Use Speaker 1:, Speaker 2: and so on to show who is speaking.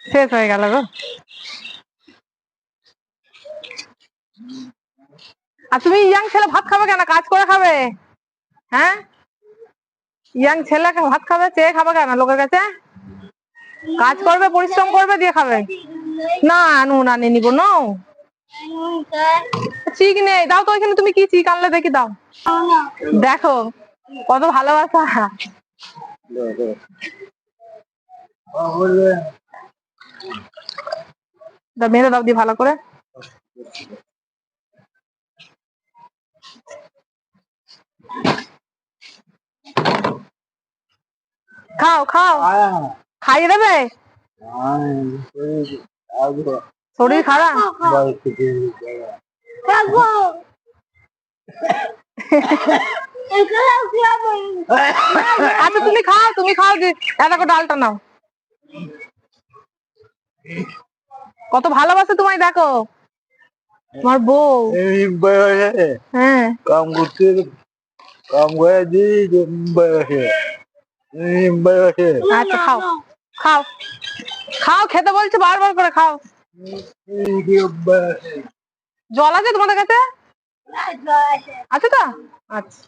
Speaker 1: শেষ হয়ে গেল গো। আর তুমি ইয়াং ছেলে ভাত খাবে কেন? কাজ করে খাবে? হ্যাঁ? ইয়াং ছেলে ভাত খাবে? চেয়ে খাবে কেন লোকের কাছে? কাজ করবে, পরিশ্রম করবে, দিয়ে খাবে। না নুন আনি নিব, নো। চিক নেই। দাও তো এখানে, তুমি কি চিক আনলে দেখি দাও। দেখো, কত ভালোবাসা। মেরে দাও দি ভালো করে। খাও খাও। খাইয়ে দেবে? শরীর খারাপ? আচ্ছা তুমি খাও তুমি খাও দেখো ডালটা নাও। কত ভালোবাসে তোমায় দেখো। তোমার বউ। হ্যাঁ।
Speaker 2: কাম করতে কাম করে দিই
Speaker 1: আচ্ছা খাও। খাও। খাও খেতে বলছে বারবার করে খাও। জল আছে তোমাদের কাছে? আছে। তো? আচ্ছা